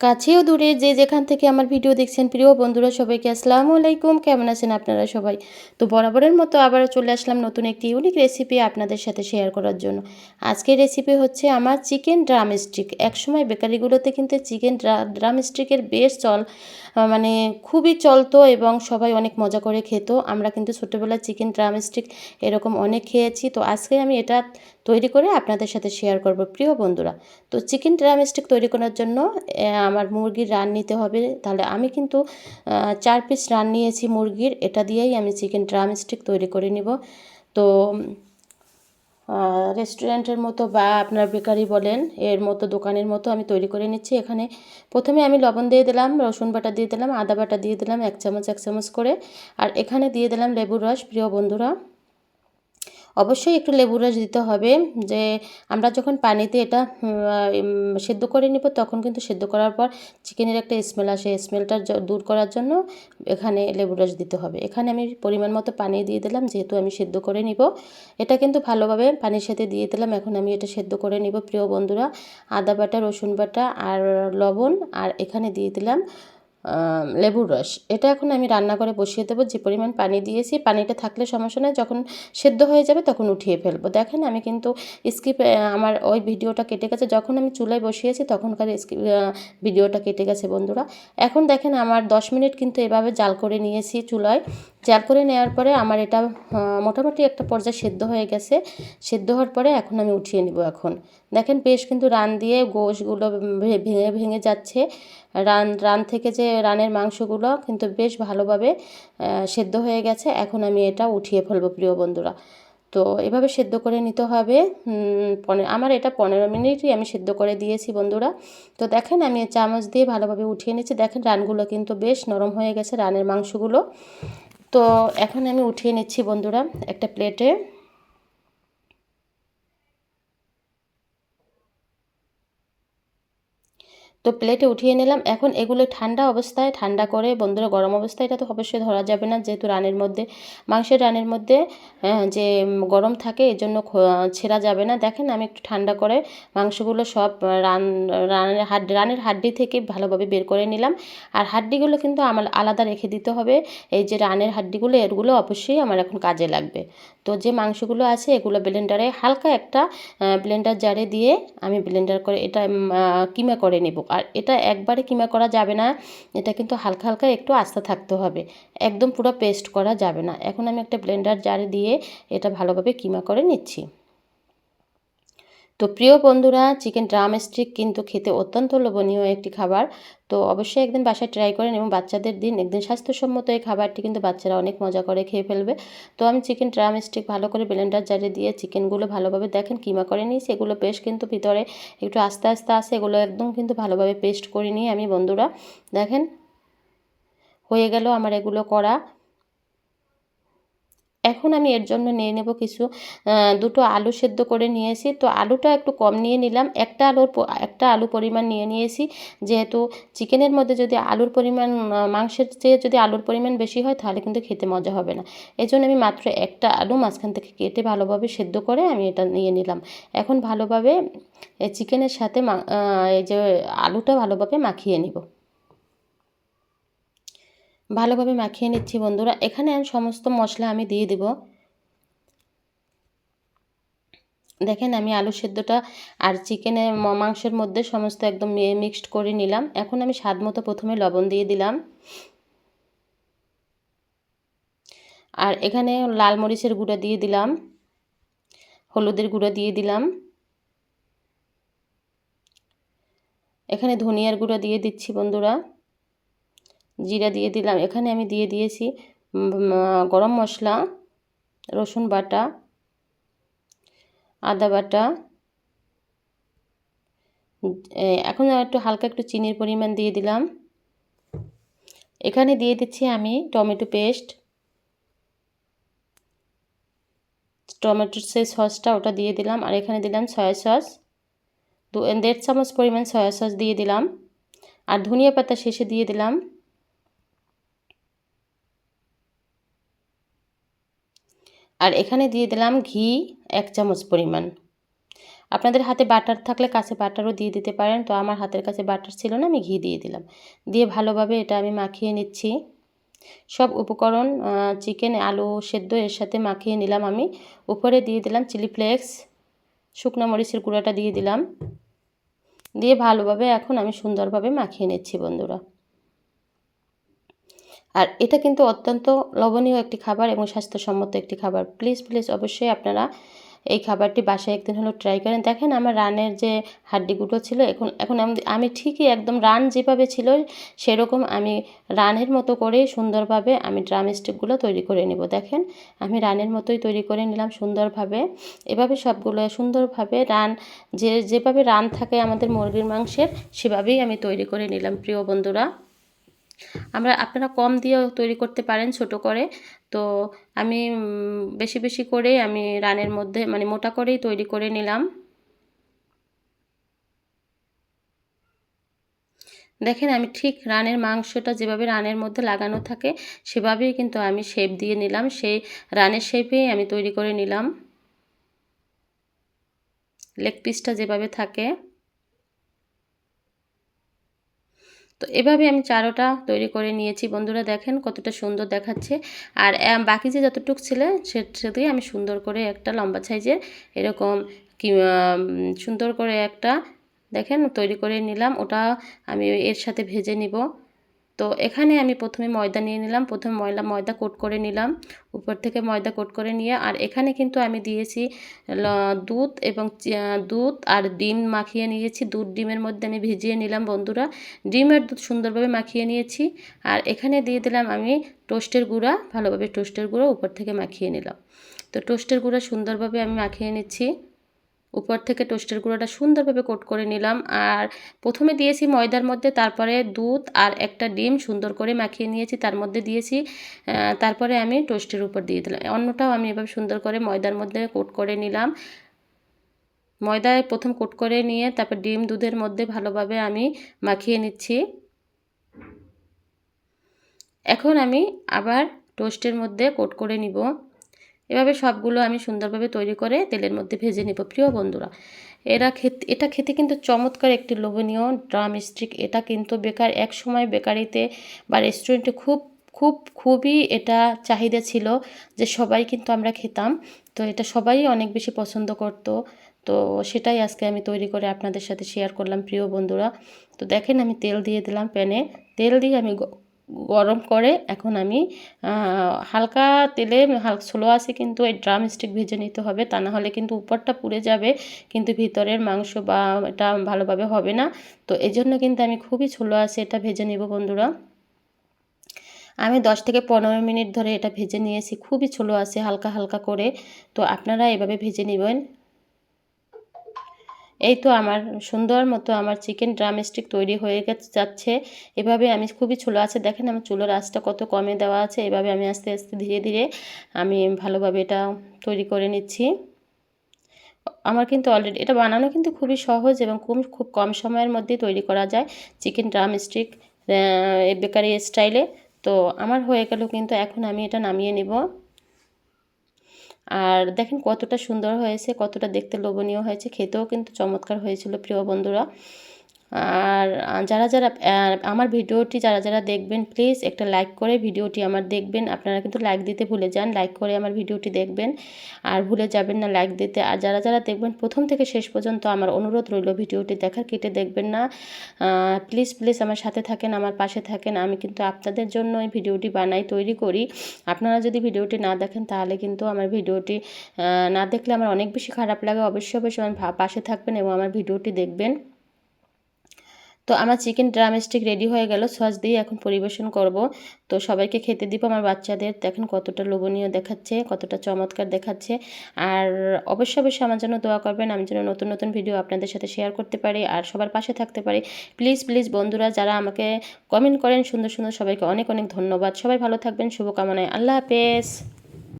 কাছেও দূরে যে যেখান থেকে আমার ভিডিও দেখছেন প্রিয় বন্ধুরা, সবাইকে আসসালামু আলাইকুম। কেমন আছেন আপনারা সবাই? তো বরাবরের মতো আবারও চলে আসলাম নতুন একটি ইউনিক রেসিপি আপনাদের সাথে শেয়ার করার জন্য। আজকের রেসিপি হচ্ছে আমার চিকেন ড্রাম স্টিক একসময় বেকারিগুলোতে কিন্তু চিকেন ড্রাম স্টিকের বেশ চল মানে খুবই চলতো এবং সবাই অনেক মজা করে খেত। আমরা কিন্তু ছোটোবেলায় চিকেন ড্রাম স্টিক এরকম অনেক খেয়েছি। তো আজকে আমি এটা তৈরি করে আপনাদের সাথে শেয়ার করব প্রিয় বন্ধুরা। তো চিকেন ড্রাম স্টিক তৈরি করার জন্য আমার মুরগির রান নিতে হবে। তাহলে আমি কিন্তু চার পিস রান নিয়েছি মুরগির। এটা দিয়েই আমি চিকেন ড্রাম স্টিক তৈরি করে নিব। তো রেস্টুরেন্টের মতো বা আপনার বেকারি বলেন, এর মতো দোকানের মতো আমি তৈরি করে নিচ্ছি। এখানে প্রথমে আমি লবণ দিয়ে দিলাম, রসুন বাটা দিয়ে দিলাম, আদা বাটা দিয়ে দিলাম, এক চামচ এক চামচ করে। আর এখানে দিয়ে দিলাম লেবুর রস। প্রিয় বন্ধুরা অবশ্যই একটু লেবু রস দিতে হবে, যে আমরা যখন পানিতে এটা সেদ্ধ করে নিব, তখন কিন্তু সেদ্ধ করার পর চিকেনের একটা স্মেল আসে। স্মেলটা দূর করার জন্য এখানে লেবু রস দিতে হবে। এখানে আমি পরিমাণ মতো পানি দিয়ে দিলাম, যেহেতু আমি সেদ্ধ করে নিব। এটা কিন্তু ভালোভাবে পানির সাথে দিয়ে দিলাম, এখন আমি এটা সেদ্ধ করে নিব। প্রিয় বন্ধুরা, আদা বাটা, রসুন বাটা আর লবণ আর এখানে দিয়ে দিলাম লেবুর রস। এটা এখন আমি রান্না করে বসিয়ে দেবো। যে পরিমাণ পানি দিয়েছি, পানিটা থাকলে সমস্যা নয় যখন সেদ্ধ হয়ে যাবে তখন উঠিয়ে ফেলব। দেখেন, আমি কিন্তু স্কিপ আমার ওই ভিডিওটা কেটে গেছে। যখন আমি চুলায় বসিয়েছি, তখনকার স্কিপ ভিডিওটা কেটে গেছে, বন্ধুরা। এখন দেখেন, আমার দশ মিনিট কিন্তু এভাবে জাল করে নিয়েছি চুলায়। জাল করে নেওয়ার পরে আমার এটা মোটামুটি একটা পর্যায়ে সেদ্ধ হয়ে গেছে। সেদ্ধ হওয়ার পরে এখন আমি উঠিয়ে নিব এখন। দেখেন, বেশ কিন্তু রান দিয়ে গোশগুলো ভেঙে ভেঙে যাচ্ছে। রান রান থেকে যে রানের মাংসগুলো কিন্তু বেশ ভালোভাবে সেদ্ধ হয়ে গেছে। এখন আমি এটা উঠিয়ে ফেলব প্রিয় বন্ধুরা। তো এভাবে সেদ্ধ করে নিতে হবে। আমার এটা পনেরো মিনিটই আমি সেদ্ধ করে দিয়েছি বন্ধুরা। তো দেখেন আমি চামচ দিয়ে ভালোভাবে উঠিয়ে নিচ্ছি। দেখেন রানগুলো কিন্তু বেশ নরম হয়ে গেছে, রানের মাংসগুলো। তো এখন আমি উঠিয়ে নিচ্ছি বন্ধুরা একটা প্লেটে। তো প্লেটে উঠিয়ে নিলাম। এখন এগুলো ঠান্ডা অবস্থায়, ঠান্ডা করে বন্ধুরা গরম অবস্থায়, এটা তো অবশ্যই ধরা যাবে না যেহেতু রানের মধ্যে, মাংসের রানের মধ্যে যে গরম থাকে এই জন্য ছেঁড়া যাবে না। দেখেন আমি একটু ঠান্ডা করে মাংসগুলো সব রান, রানের হাড্ডি রানের হাড্ডি থেকে ভালোভাবে বের করে নিলাম। আর হাড্ডিগুলো কিন্তু আমার আলাদা রেখে দিতে হবে। এই যে রানের হাড্ডিগুলো, এরগুলো অবশ্যই আমার এখন কাজে লাগবে। তো যে মাংসগুলো আছে, এগুলো ব্লেন্ডারে হালকা একটা ব্লেন্ডার জারে দিয়ে আমি ব্লেন্ডার করে এটা কিমা করে নেব। আর এটা একবারে কিমা করা যাবে না, এটা কিন্তু হালকা হালকা একটু আস্তে থাকতে হবে। একদম পুরো পেস্ট করা যাবে না। এখন আমি একটা ব্লেন্ডার জারে দিয়ে এটা ভালোভাবে কিমা করে নিচ্ছি। তো প্রিয় বন্ধুরা, চিকেন ড্রাম স্টিক কিন্তু খেতে অত্যন্ত লোভনীয় একটি খাবার। তো অবশ্যই একদিন বাসায় ট্রাই করেন এবং বাচ্চাদের দিন একদিন স্বাস্থ্যসম্মত এই খাবারটি কিন্তু বাচ্চারা অনেক মজা করে খেয়ে ফেলবে। তো আমি চিকেন ড্রাম স্টিক ভালো করে ব্লেন্ডার জারে দিয়ে চিকেনগুলো ভালোভাবে দেখেন কিমা করে নিয়েছি, এগুলো পেস্ট কিন্তু ভিতরে একটু আস্তে আস্তে আসে, এগুলো একদম কিন্তু ভালোভাবে পেস্ট করে নিয়ে আমি বন্ধুরা দেখেন হয়ে গেল আমার এগুলো করা। এখন আমি এর জন্য নিয়ে নেব কিছু দুটো আলু সেদ্ধ করে নিয়েছি। তো আলুটা একটু কম নিয়ে নিলাম। একটা আলুর একটা আলু পরিমাণ নিয়ে নিয়েছি। যেহেতু চিকেনের মধ্যে যদি আলুর পরিমাণ মাংসের চেয়ে যদি আলুর পরিমাণ বেশি হয়, তাহলে কিন্তু খেতে মজা হবে না। এই জন্য আমি মাত্র একটা আলু মাঝখান থেকে কেটে ভালোভাবে সেদ্ধ করে আমি এটা নিয়ে নিলাম। এখন ভালোভাবে চিকেনের সাথে এই যে আলুটা ভালোভাবে মাখিয়ে নিব। ভালোভাবে মাখিয়ে নিচ্ছি বন্ধুরা। এখানে সমস্ত মশলা আমি দিয়ে দেব। দেখেন আমি আলু সেদ্ধটা আর চিকেনে মাংসের মধ্যে সমস্ত একদম মিক্সড করে নিলাম। এখন আমি স্বাদ মতো প্রথমে লবণ দিয়ে দিলাম। আর এখানে লাল মরিচের গুঁড়ো দিয়ে দিলাম। হলুদের গুঁড়ো দিয়ে দিলাম। এখানে ধনিয়ার গুঁড়ো দিয়ে দিচ্ছি বন্ধুরা। জিরা দিয়ে দিলাম। এখানে আমি দিয়ে দিয়েছি গরম মশলা, রসুন বাটা, আদা বাটা এখন একটু হালকা একটু চিনির পরিমাণ দিয়ে দিলাম। এখানে দিয়ে দিচ্ছি আমি টমেটো পেস্ট। টমেটোর সেই সসটা ওটা দিয়ে দিলাম আর এখানে দিলাম সয়া সস। দু, দেড় চামচ পরিমাণ সয়া সস দিয়ে দিলাম। আর ধনিয়া পাতা শেষে দিয়ে দিলাম। আর এখানে দিয়ে দিলাম ঘি এক চামচ পরিমাণ। আপনাদের হাতে বাটার থাকলে কাছে বাটারও দিয়ে দিতে পারেন। তো আমার হাতের কাছে বাটার ছিল না, আমি ঘি দিয়ে দিলাম। দিয়ে ভালোভাবে এটা আমি মাখিয়ে নিচ্ছি। সব উপকরণ চিকেন আলু সেদ্ধ, এর সাথে মাখিয়ে নিলাম আমি। উপরে দিয়ে দিলাম চিলি ফ্লেক্স শুকনো মরিচের গুঁড়াটা দিয়ে দিলাম। দিয়ে ভালোভাবে এখন আমি সুন্দরভাবে মাখিয়ে নিচ্ছি বন্ধুরা। আর এটা কিন্তু অত্যন্ত লবণীয় একটি খাবার এবং স্বাস্থ্যসম্মত একটি খাবার। প্লিজ প্লিজ অবশ্যই আপনারা এই খাবারটি বাসায় একদিন হলো ট্রাই করেন। দেখেন আমার রানের যে হাড্ডিগুলো ছিল, এখন এখন আমি ঠিকই একদম রান যেভাবে ছিল, সেরকম আমি রানের মতো করে সুন্দরভাবে আমি ড্রাম স্টিকগুলো তৈরি করে নেব। দেখেন, আমি রানের মতোই তৈরি করে নিলাম সুন্দরভাবে। এভাবে সবগুলো সুন্দরভাবে রান, যে, যেভাবে রান থাকে আমাদের মুরগির মাংসের, সেভাবেই আমি তৈরি করে নিলাম, প্রিয় বন্ধুরা। আমরা, আপনারা কম দিয়েও তৈরি করতে পারেন ছোট করে। তো আমি বেশি বেশি করে আমি রানের মধ্যে মানে মোটা করেই তৈরি করে নিলাম। দেখেন, আমি ঠিক রানের মাংসটা যেভাবে রানের মধ্যে লাগানো থাকে, সেভাবেই কিন্তু আমি শেপ দিয়ে নিলাম। সেই রানের শেপেই আমি তৈরি করে নিলাম। লেগ পিসটা যেভাবে থাকে। তো এভাবে আমি চারোটা তৈরি করে নিয়েছি। বন্ধুরা দেখেন কতটা সুন্দর দেখাচ্ছে। আর বাকি যে যতটুক ছিল সেটাতেই আমি সুন্দর করে একটা লম্বা সাইজের এরকম কি সুন্দর করে একটা দেখেন তৈরি করে নিলাম। ওটা আমি এর সাথে ভেজে নিব। তো এখানে আমি প্রথমে ময়দা নিয়ে নিলাম। প্রথমে ময়লা, ময়দা কোট করে নিলাম। উপর থেকে ময়দা কোট করে নিয়ে, আর এখানে কিন্তু আমি দিয়েছি দুধ এবং দুধ আর ডিম মাখিয়ে নিয়েছি। দুধ ডিমের মধ্যে আমি ভিজিয়ে নিলাম, বন্ধুরা। ডিমের দুধ সুন্দরভাবে মাখিয়ে নিয়েছি। আর এখানে দিয়ে দিলাম আমি টোস্টের গুঁড়া, ভালোভাবে টোস্টের গুঁড়ো উপর থেকে মাখিয়ে নিলাম। তো টোস্টের গুঁড়া সুন্দরভাবে আমি মাখিয়ে নিচ্ছি। উপর থেকে টোস্টের গুঁড়োটা সুন্দরভাবে কোট করে নিলাম। আর প্রথমে দিয়েছি ময়দার মধ্যে, তারপরে দুধ আর একটা ডিম সুন্দর করে মাখিয়ে নিয়েছি, তার মধ্যে দিয়েছি তারপরে আমি টোস্টের উপর দিয়ে দিলাম। অন্যটাও আমি এভাবে সুন্দর করে ময়দার মধ্যে কোট করে নিলাম। ময়দায় প্রথম কোট করে নিয়ে তারপর ডিম দুধের মধ্যে ভালোভাবে আমি মাখিয়ে নিচ্ছি। এখন আমি আবার টোস্টের মধ্যে কোট করে নিব। এভাবে সবগুলো আমি সুন্দরভাবে তৈরি করে তেলের মধ্যে ভেজে নেব, প্রিয় বন্ধুরা। এরা খেতে, এটা খেতে কিন্তু চমৎকার একটি লোভনীয় ড্রাম স্টিক। এটা কিন্তু বেকার, এক সময় বেকারিতে বা রেস্টুরেন্টে খুব খুব, খুবই এটা চাহিদা ছিল যে সবাই কিন্তু আমরা খেতাম। তো এটা সবাই অনেক বেশি পছন্দ করত। তো সেটাই আজকে আমি তৈরি করে আপনাদের সাথে শেয়ার করলাম, প্রিয় বন্ধুরা। তো দেখেন আমি তেল দিয়ে দিলাম প্যানে। তেল দিয়ে আমি গরম করে এখন আমি হালকা তেলে হালকা স্লো আছে কিন্তু এই ড্রাম স্টিক ভেজে নিতে হবে। তা না হলে কিন্তু উপরটা পুড়ে যাবে, কিন্তু ভিতরের মাংস বা এটা ভালোভাবে হবে না। তো এই জন্য কিন্তু আমি খুবই স্লো আছে এটা ভেজে নেব বন্ধুরা। আমি দশ থেকে পনেরো মিনিট ধরে এটা ভেজে নিয়েছি, খুবই ছোলো আছে হালকা হালকা করে। তো আপনারা এভাবে ভেজে নেবেন। এই তো আমার সুন্দর মতো আমার চিকেন ড্রাম স্টিক তৈরি হয়ে গেছে, যাচ্ছে। এভাবে আমি খুবই ছোলো আছে, দেখেন আমার চুলোর আঁচটা কত কমে দেওয়া আছে। এভাবে আমি আস্তে আস্তে ধীরে ধীরে আমি ভালোভাবে এটা তৈরি করে নিচ্ছি। আমার কিন্তু অলরেডি এটা বানানো কিন্তু খুবই সহজ এবং খুব খুব কম সময়ের মধ্যেই তৈরি করা যায় চিকেন ড্রাম স্টিক বেকারি স্টাইলে তো আমার হয়ে গেল কিন্তু, এখন আমি এটা নামিয়ে নেব। আর দেখেন কতটা সুন্দর হয়েছে, কতটা দেখতে লোভনীয় হয়েছে, খেতেও কিন্তু চমৎকার হয়েছিল প্রিয় বন্ধুরা। আর যারা যারা আমার ভিডিওটি যারা যারা দেখবেন প্লিজ একটা লাইক করে ভিডিওটি আমার দেখবেন। আপনারা কিন্তু লাইক দিতে ভুলে যান লাইক করে আমার ভিডিওটি দেখবেন। আর ভুলে যাবেন না লাইক দিতে। আর যারা যারা দেখবেন, প্রথম থেকে শেষ পর্যন্ত আমার অনুরোধ রইল ভিডিওটি দেখার, কেটে দেখবেন না। প্লিজ প্লিজ আমার সাথে থাকেন, আমার পাশে থাকেন। আমি কিন্তু আপনাদের জন্য এই ভিডিওটি বানাই, তৈরি করি। আপনারা যদি ভিডিওটি না দেখেন, তাহলে কিন্তু আমার ভিডিওটি না দেখলে আমার অনেক বেশি খারাপ লাগে। অবশ্যই অবশ্যই আমার পাশে থাকবেন এবং আমার ভিডিওটি দেখবেন। তো আমার চিকেন ড্রাম স্টিক রেডি হয়ে গেল, সস দিয়ে এখন পরিবেশন করব। তো সবাইকে খেতে দিব, আমার বাচ্চাদের। দেখেন কতটা লোভনীয় দেখাচ্ছে, কতটা চমৎকার দেখাচ্ছে। আর অবশ্যই অবশ্যই আমার জন্য দোয়া করবেন, আমি যেন নতুন নতুন ভিডিও আপনাদের সাথে শেয়ার করতে পারি আর সবার পাশে থাকতে পারি। প্লিজ প্লিজ বন্ধুরা, যারা আমাকে কমেন্ট করেন, সুন্দর সুন্দর সবাইকে অনেক অনেক ধন্যবাদ। সবাই ভালো থাকবেন, শুভকামনায়। আল্লাহ হাফেজ।